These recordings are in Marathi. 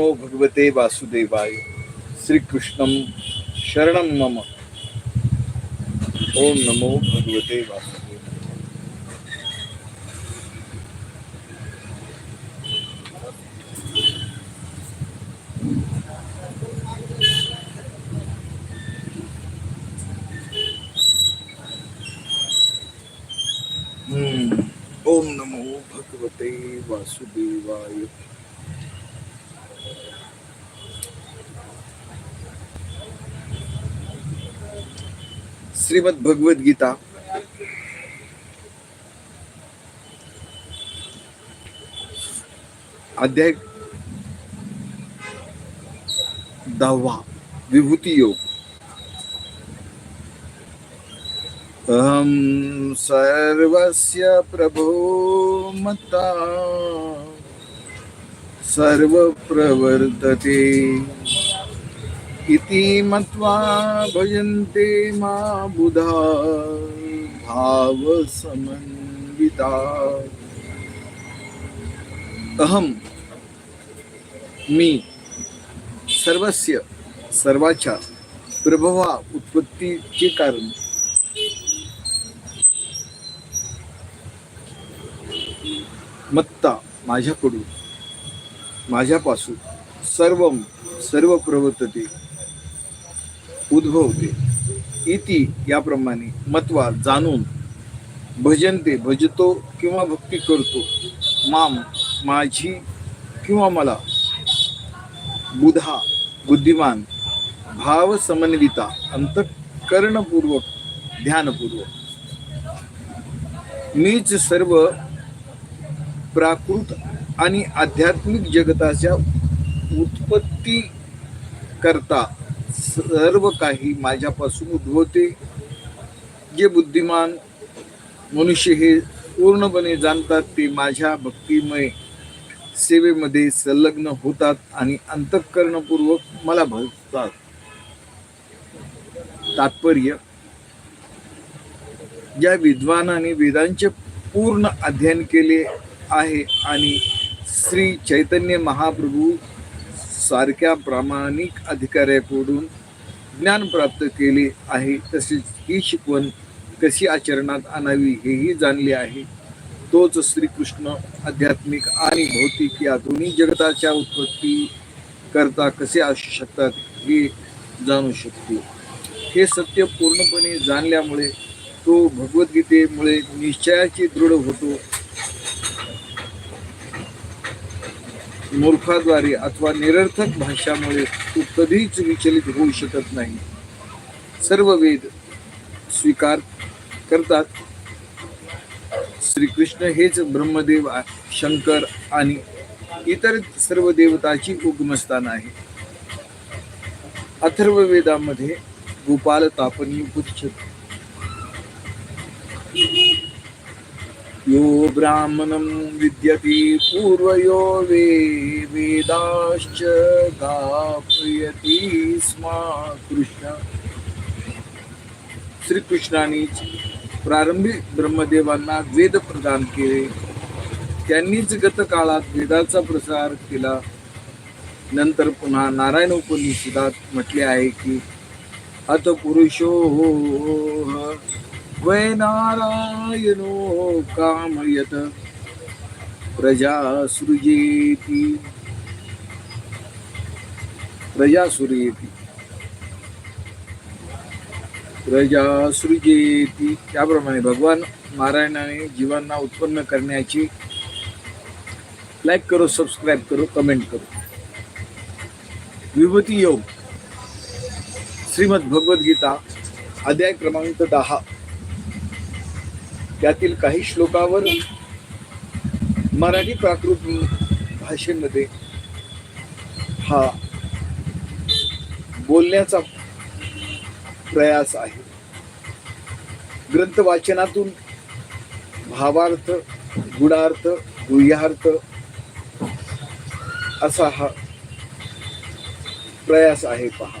नमो भगवते वासुदेवाय. श्रीकृष्णम शरणं मम. ओम नमो भगवते वासुदेवाय. ओम नमो भगवते वासुदेवाय. श्रीमद भगवत गीता. अध्याय दहावा विभूती योग. अहं सर्वस्य प्रभो मता सर्वप्रवर्तते. इति मत्वा भजन्ते मा बुधा भावसमन्विता। अहम मी सर्वस्य सर्वाच्या प्रभवा उत्पत्तीचे कारण। मत्ता माझ्याकडून माझ्यापासून सर्व सर्व प्रवर्तते। उद्भवते. इति याप्रमाणे मत्वा जाणून भजनते भजतो किंवा भक्ती करतो. माम माझी किंवा मला. बुधा बुद्धिमान भाव समन्विता अंतकरणपूर्वक ध्यानपूर्वक. मीच सर्व प्राकृत आणि आध्यात्मिक जगताच्या उत्पत्ती करता सर्व काही माझ्यापासून उद्भवते जे बुद्धिमान मनुष्य हे पूर्णपणे जाणतात ते माझ्या भक्तिमय सेवेमध्ये संलग्न होतात आणि अंतःकरणपूर्वक मला भजतात तात्पर्य ज्या विद्वानाने वेदांचे पूर्ण अध्ययन केले आहे आणि श्री चैतन्य महाप्रभू सारख्या प्रामाणिक अधिकाऱ्याकडून ज्ञान प्राप्त केले आहे तसेच ही शिकवण कशी आचरणात आणावी हेही जाणले आहे. तोच श्रीकृष्ण आध्यात्मिक आणि भौतिक या दोन्ही जगताच्या उत्पत्ती करता कसे असू शकतात हे जाणू शकतो. हे सत्य पूर्णपणे जाणल्यामुळे तो भगवद्गीतेमुळे निश्चयाची दृढ होतो मूर्खाद्वारे अथवा निरर्थक भाषामुळे तू कधीच विचलित होऊ शकत नाही. सर्व वेद स्वीकार करतात. श्रीकृष्ण हेच ब्रह्मदेव शंकर आणि इतर सर्व देवताची उगमस्थान आहे. अथर्व वेदामध्ये गोपाल तापनी उच्चते यो ब्राह्मणं विद्यति पूर्वयो वे वेदाश्च गापयति स्म कृष्ण। श्रीकृष्णाने प्रारंभी ब्रह्मदेवांना वेद प्रदान केले. त्यांनीच गतकाळात वेदाचा प्रसार केला. नंतर पुन्हा नारायण उपनिषदात म्हटले आहे की अत पुरुषो हो हो वै नारायणो कामयत। प्रजा सृजेती प्रजा सुरेती प्रजा सृजेती त्याप्रमाणे भगवान नारायणाने जीवांना उत्पन्न करण्याची लाईक करो सबस्क्राईब करो कमेंट करो. विभूती योग श्रीमद भगवद्गीता अध्याय क्रमांक दहा. त्यातील काही श्लोकावर मराठी प्राकृत भाषेमध्ये हा बोलण्याचा प्रयास आहे. ग्रंथ वाचनातून भावार्थ गुणार्थ गुह्यार्थ असा हा प्रयास आहे पहा.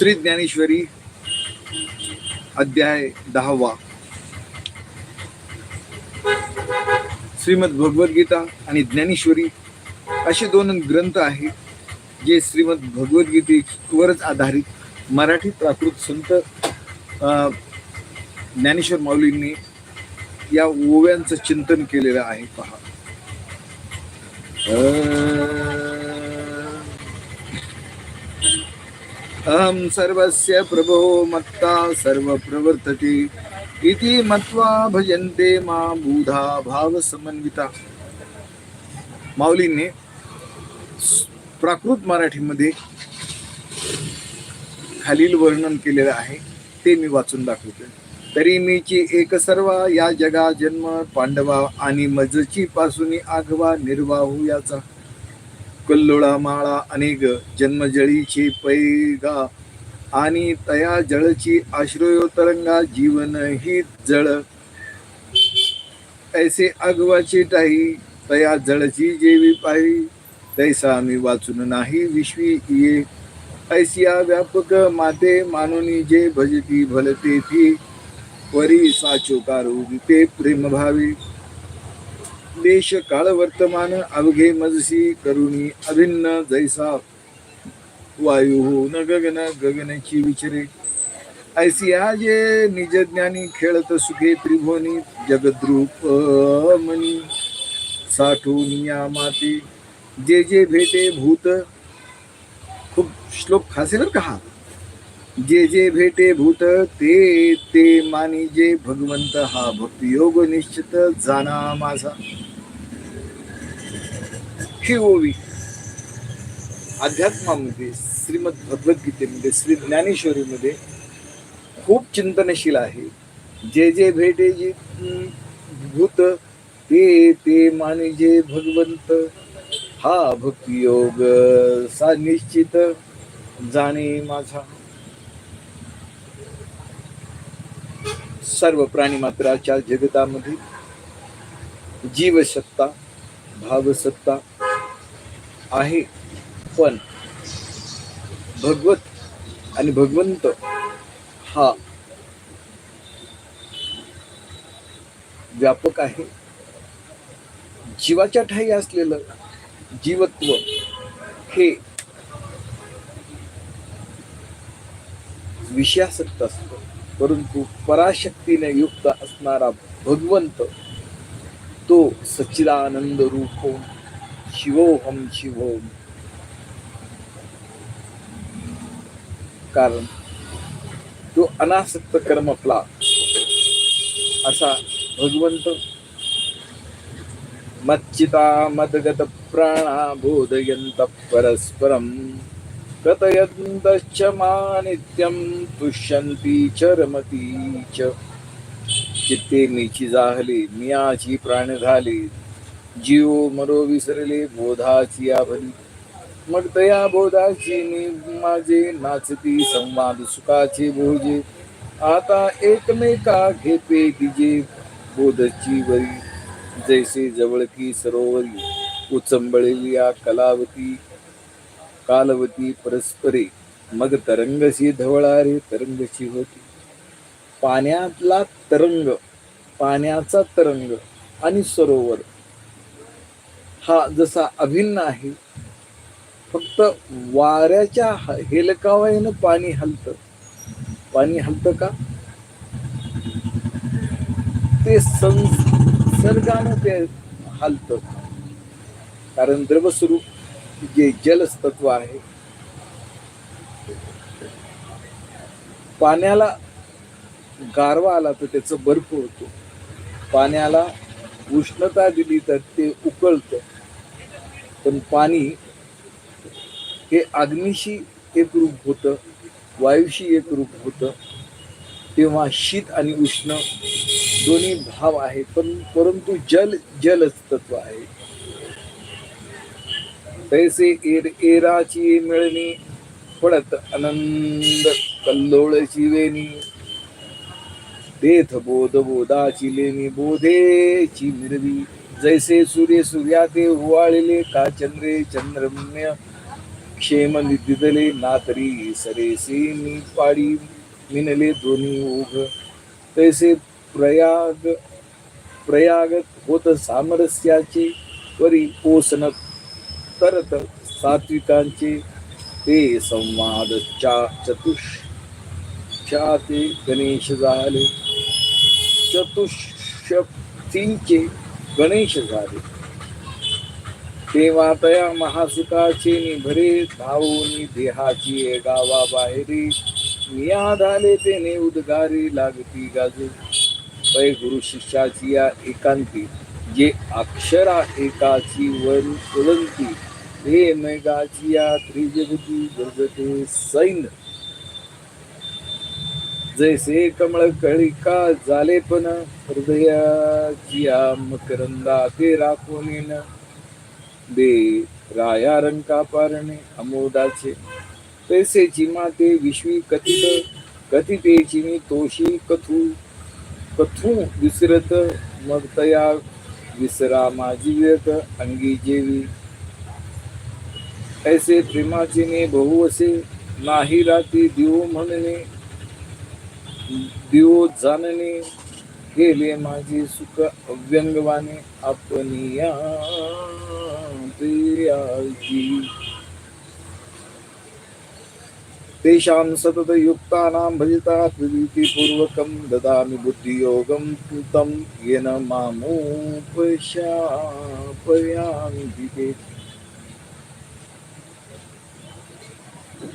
श्री ज्ञानेश्वरी अध्याय दहावा. श्रीमद भगवद्गीता आणि ज्ञानेश्वरी असे दोन ग्रंथ आहेत जे श्रीमद भगवद्गीतेवरच आधारित मराठी प्राकृत संत ज्ञानेश्वर माऊलींनी या ओव्यांचं चिंतन केलेलं आहे. पहा. अहम सर्वस्य प्रभो मत्ता सर्व प्रवर्तते इति मत्वा भजन्ते मा बुधा भाव समन्विता माऊलींनी प्राकृत मराठीमध्ये खालील वर्णन केलेलं आहे ते मी वाचून दाखवतो तरी मीची एक सर्व या जगा जन्म पांडवा आणि मजची पासून आघवा निर्वाहू याचा कल्लोळा माळा अनेक जन्मजळीची पैगा आणि तया जळची आश्रयो तरंगा जीवन ही जळ. ऐसे अगवाची टाही तया जळची जेवी पाही. तैसा मी वाचून नाही विश्वी ये ऐसिया व्यापक माते मानुनी जे भजती भलते थी वरी साचो कारू ते प्रेम भावी देश काळ वर्तमान अवघे मजसी करुणी अभिन्न जैसा. वायू हो न गगन गगनची विचरे. ऐसी जे निजज्ञानी खेळत सुखे त्रिभुवनी जगद्रूप मनी साठून या माती जे जे भेटे भूत. खूप श्लोक खास आहे का हा? जे जे भेटे भूत ते ते मानी जे भगवंत हा भक्तियोग निश्चित जाणा माझा. ही ओवी अध्यात्मामध्ये श्रीमद भगवद्गीतेमध्ये श्री ज्ञानेश्वरीमध्ये खूप चिंतनशील आहे. जे जे भेटे जे भूत ते ते मानी जे भगवंत हा भक्तियोग सा निश्चित जाणे माझा. सर्व प्राणी मात्राच्या जगतामध्ये जीवसत्ता भावसत्ता आहे. पण भगवत आणि भगवंत हा व्यापक आहे. जीवाच्या ठाई असलेलं जीवत्व हे विषयासक्त असतं. परंतु पराशक्तीने युक्त असणारा भगवंत तो सच्चिदानंद रूप होऊन शिवोहम शिवोम कारण तो अनासक्त कर्मफला असा भगवंत मच्चिता मदगत प्राणा बोधयंत परस्परम कथयन्तश्च मानित्यं तुष्यन्ति च रमती च। चित्ते मीची जाहले मियाची प्राण झाले जीव मरो विसरले बोधाची आभली। मग तया बोधाची मी माझे नाचती संवाद सुखाचे भोजे आता एकमेका घेपे तिजे बोधची वरी। जैसे जवळकी सरोवरी उचंबळेली या कलावती। कालवती परस्परे. मग तरंगशी धवळारे तरंगशी होती. पाण्यातला तरंग पाण्याचा तरंग आणि सरोवर. हा जसा अभिन्न आहे फक्त वाऱ्याच्या हेलकावायनं पाणी हलतं. पाणी हलतं का? ते संसर्गानं ते हलतं. कारण द्रवस्वरूप जे जलतत्व आहे पाण्याला गारवा आला तर त्याचं बर्फ होतो. पाण्याला उष्णता दिली तर ते उकळतं. पण पाणी हे अग्नीशी एकरूप होतं वायूशी एकरूप होतं. तेव्हा शीत आणि उष्ण दोन्ही भाव आहे पण परंतु जल जलच तत्व आहे. तैसे एर एराची मिळणी पडत आनंद कल्लोळची वेणी. देथ बोध बोधाची लेणी बोधेची मिरवी. जैसे सूर्य सूर्या ते हुवाळले का चंद्रे चंद्रम्य. क्षेम निदिदले नातरी सरेसे मी पाडी मिनले दोन्ही ओघ. तैसे प्रयाग प्रयाग होत सामरस्याचे वरी ओसनत करत सात्विकांचे ते संवाद चा चतुष ते गणेश झाले. चतुष्शक्तींचे गणेश झाले. तेव्हा तया महासुखाचे निभरे धावून देहाची गावा बाहेरी. निया झाले तेने उद्गारी लागती गाजू. पै गुरु शिष्याची या एकांती जे अक्षरा एकाची वर उलंती हे मेघाची या त्रिजगती दुर्गते सैन. जैसे कमळ कळिका झाले पण हृदयाची या मकरंदा ते राखून दे राया रंका पारणे अमोदाचे. तैसे चिमा ते विश्वी कथित कथितेची मी तोशी कथू. कथू विसरत मग तया विसरा माझी व्यत अंगी जेवी. ऐसे प्रेमाचे बहुवसे बहु असे नाही राती दिवो म्हणणे दिवो जाणणे गेले माझे सुख अव्यंगवाने. आपनिया तेषां सतत युक्तानां भजिता प्रीतिपूर्वकं ददामि बुद्धियोगं तं येन मामुपशापयान्ति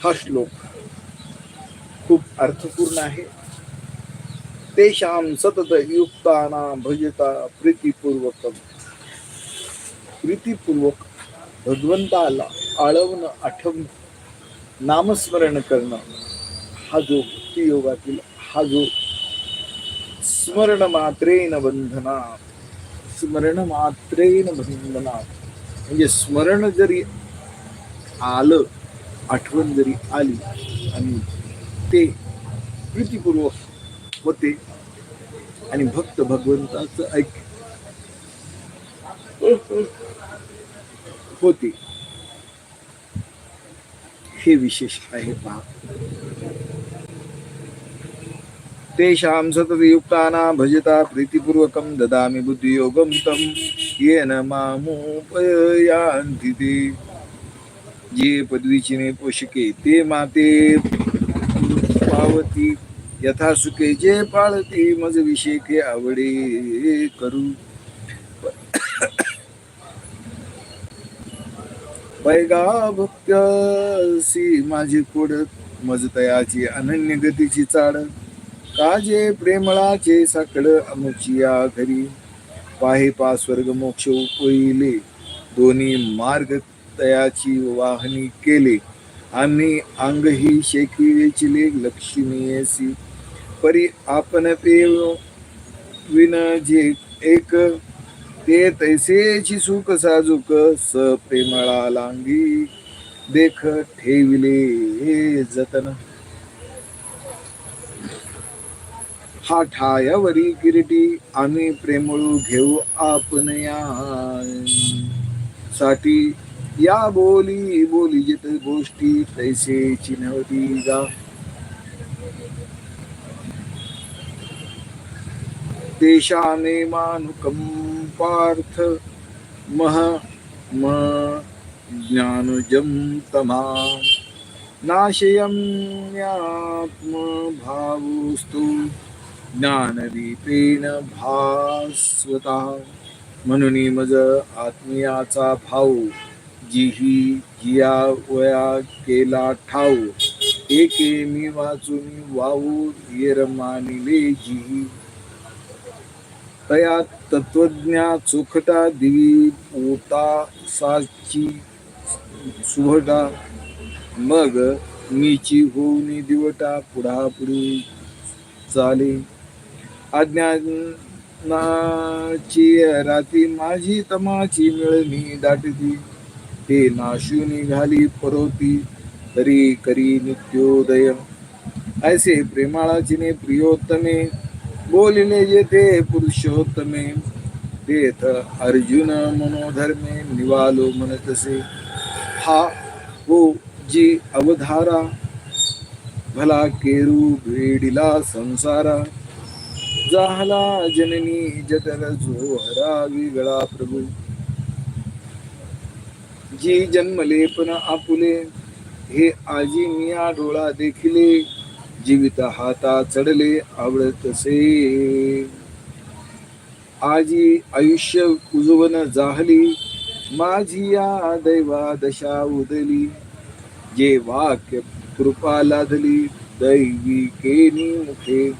हा श्लोक खूप अर्थपूर्ण आहे. तेषां सतत युक्ताना भजता प्रीतीपूर्वक प्रीतीपूर्वक भगवंताला आळवणं आठवणं नामस्मरण करणं हा जो भक्ती योगातील हा जो स्मरण मात्रेन बंधना स्मरण मात्रेन बंधना म्हणजे स्मरण जरी आलं आठवण जरी आली आणि ते प्रीतीपूर्वक होते आणि भक्त भगवंताचं ऐक होते. हे विशेष आहे पहा. तेषां सततयुक्तानां भजता प्रीतिपूर्वकं ददामि बुद्धियोगं तं येन मामुपयान्ति ते. जे पदवीची ने पोषके ते माते पावती यथा सुखे जे पाळती मज विषेके आवडे करू. पैगा भक्तसी माझी कोडत मज तयाची अनन्य गतीची चाड. काजे प्रेमळाचे साकड अमुचिया घरी पाहे पा स्वर्ग मोक्ष उपविले दोन्ही मार्ग तयाची वाहनी केले. आम्ही अंगही शेकी वेचिले लक्ष्मीयसी. परी आपण पेव विन जे एक ते तैसेची सुख साजुक स प्रेमळा लांगी. देख ठेविले जतन. हा ठायावरी किरीटी आम्ही प्रेमळू घेऊ आपण या साठी. या बोली बोली जित गोष्टी तैसे चिन्हवती जा. देशाने मानुकंपार्थ मह म ज्ञानजम तमा. नाशयम्यात्मभावस्तु ज्ञानदीपेन भास्वता. म्हणून मज आत्मीयाचा भाऊ जिही जिया वया केला ठाऊ. एके मी वाचून वाहू येर मानिले जिही. तया तत्वज्ञा चोखटा दिवी पोता साची सुभटा. मग मीची होऊन दिवटा पुढा पुढे चाले. अज्ञानाची राती माझी तमाची मिळणी दाटती. ते नाशू निघाली परोती तरी करी नित्योदय ऐसे प्रेमाळाचिने प्रियोत्तमे बोलिले जेते पुरुषोत्तमे. तेथ अर्जुन मनोधर्मे निवालो मनतसे हा हो जी अवधारा भला केरू भेडिला संसारा. झाला जननी जटर जोहरा विगळा प्रभू. जी जन्मले पण आपुले हे आजी मिया डोळा देखिले जीवित हाता चढले आवडतसे. आजी आयुष्य उजवन जाहली माझी या दैवा दशा उदली. जे वाक्य कृपा लादली दैवी केनी मुखे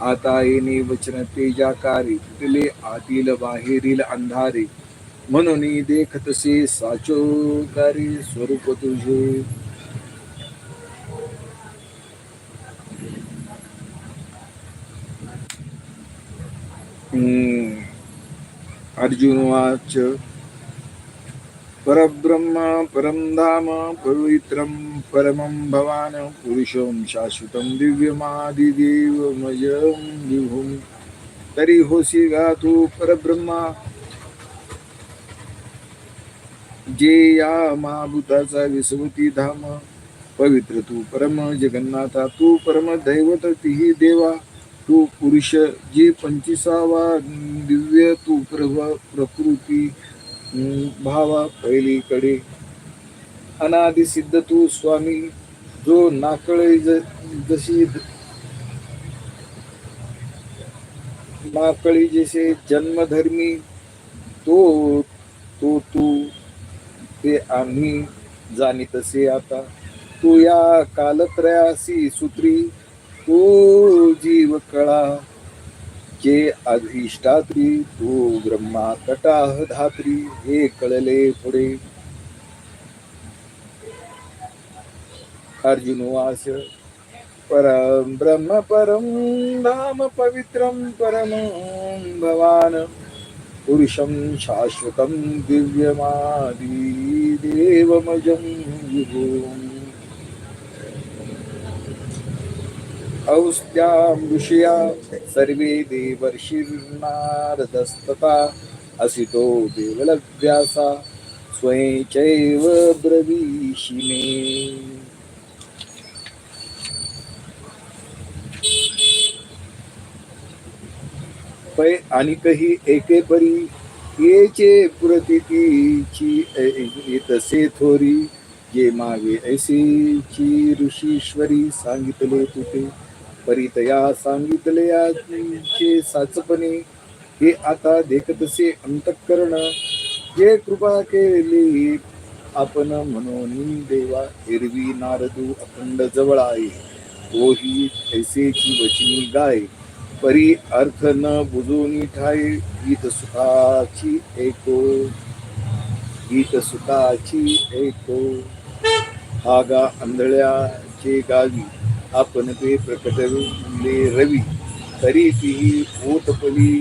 आता येणे वचन तेजाकारी तुटले आतील बाहेरील अंधारे. म्हणून देखतसे साचोकारी स्वरूप तुझे। अर्जुन वाच। परब्रह्म परम धाम पवित्रम परमं भवान पुरुषं शाश्वतं दिव्यमादिदेवमयं विभुं तरी होसी गा तू परब्रह्मा जे या महाभूताचा विस्मृती धाम पवित्र तू परम जगन्नाथा तू परम दैवत तिही देवा तू पुरुष जी पंचवीसावा दिव्य तू प्रकृती भावा पहिलीकडे. अनादि सिद्ध तू स्वामी जो नाकळे जशी नाकळी जसे जन्मधर्मी तो तो तू ते आम्ही जाणी तसे आता. तू या कालत्रयासी सूत्री तू जीव कळा. जे अधिष्ठात्री तू ब्रह्मा कटाह धात्री हे कळले पुढे. अर्जुन वास परम ब्रह्म परम धाम पवित्रम परम भवान. पुरुषं शाश्वतं दिव्यमादिदेवमजं विभुम् विभुम् औस्त्यामृषया सर्वे देवर्षिर्नारदस्तता असितो देवलव्यासा स्वयं चैव ब्रवीशिमे पै आणि कही एके परी येचे पुरतीची येतसे थोरी जे मागे ऐसेची ऋषीश्वरी सांगितले तुटे परितया सांगितले याचे साचपणे हे आता देखतसे अंतकरण जे कृपा केली आपण म्हणून देवा एरवी नारदू अखंड जवळ आहे तोही ऐसेची वचनी गाय. परी अर्थ न बुजून ठाई गीत सुखाची ऐको गीत सुखाची ऐको हा गा आंधळ्याचे गावी आपण ते प्रकटले रवी. तरी तीही ओतपली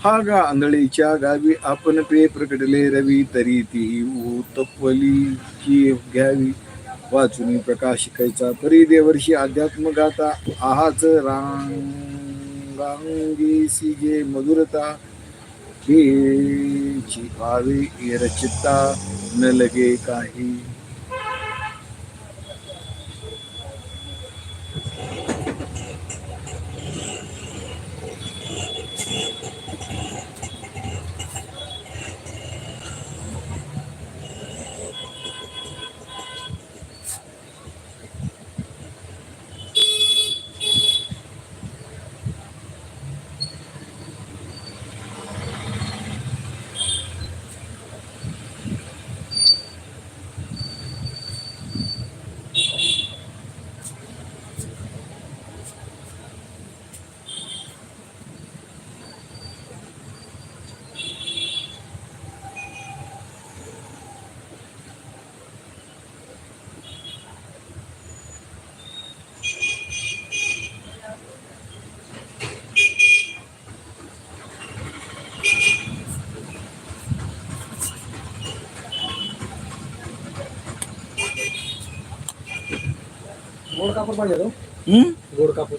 हा गा आंधळीच्या गावी आपण पे प्रकटले रवी तरी ती की घ्यावी. वाचून प्रकाश कायचा परी देवर्षी अध्यात्म गाता. आहाच रांगांगेसी जे मधुरता. हे भावे रचिता. न लगे काही गोड कापूर पाहिजे? गोड कापूर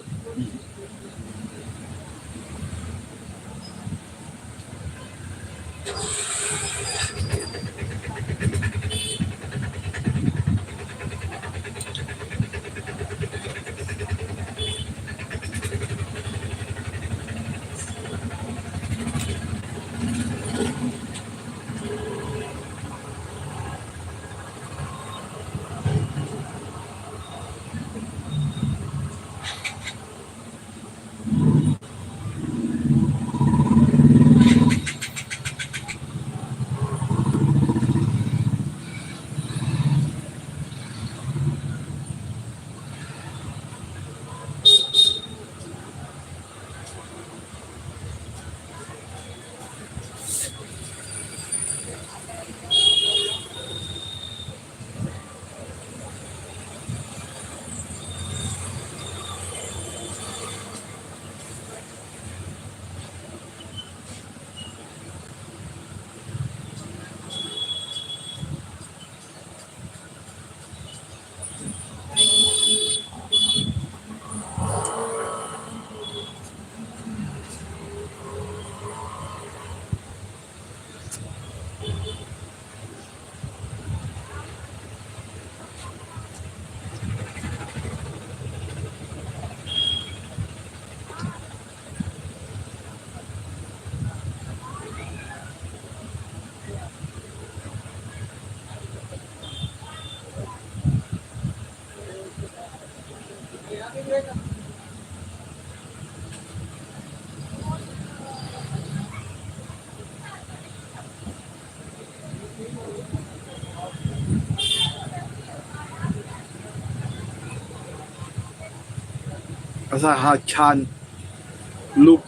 असा हा छान लुक.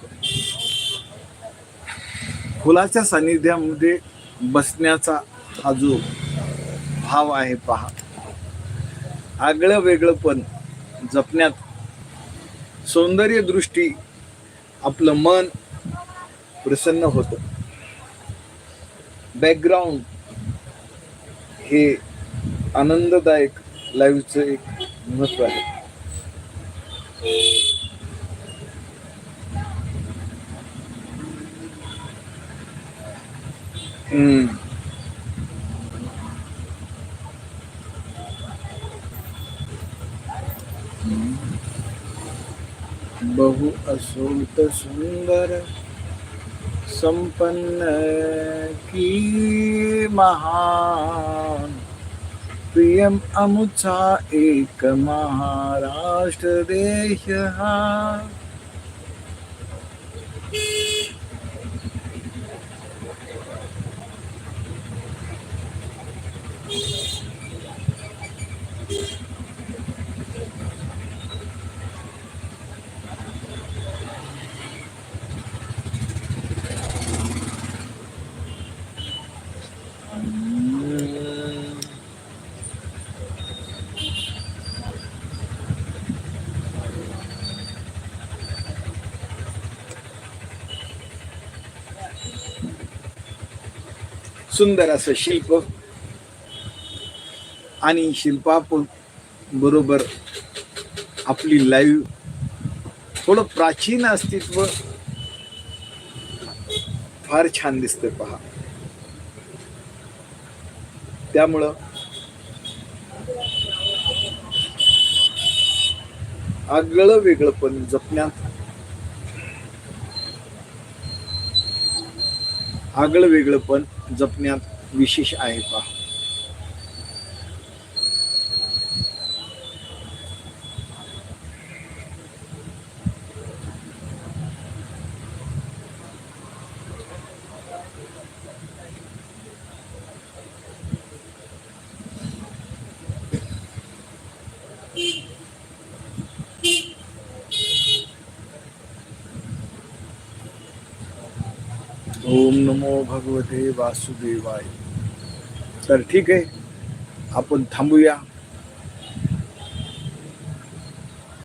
फुलाच्या सानिध्यामध्ये बसण्याचा हा जो भाव आहे पहा. आगळं वेगळं पण जपण्यात सौंदर्य दृष्टी आपलं मन प्रसन्न होतं. बॅकग्राऊंड हे आनंददायक लाईव्हचं एक महत्त्व आहे. बहु असोत सुंदर संपन्न की महान. प्रियम अमुचा एक महाराष्ट्र देश हा. सुंदर असं शिल्प आणि शिल्पा बरोबर आपली लाईव्ह थोडं प्राचीन अस्तित्व फार छान दिसतंय पहा. त्यामुळं आगळं वेगळं पण जपण्यात आगळं वेगळं पण जपण्यात विशेष आहे पहा ओम नमो भगवते वासुदेवाय. तर ठीक आहे आपण थांबूया.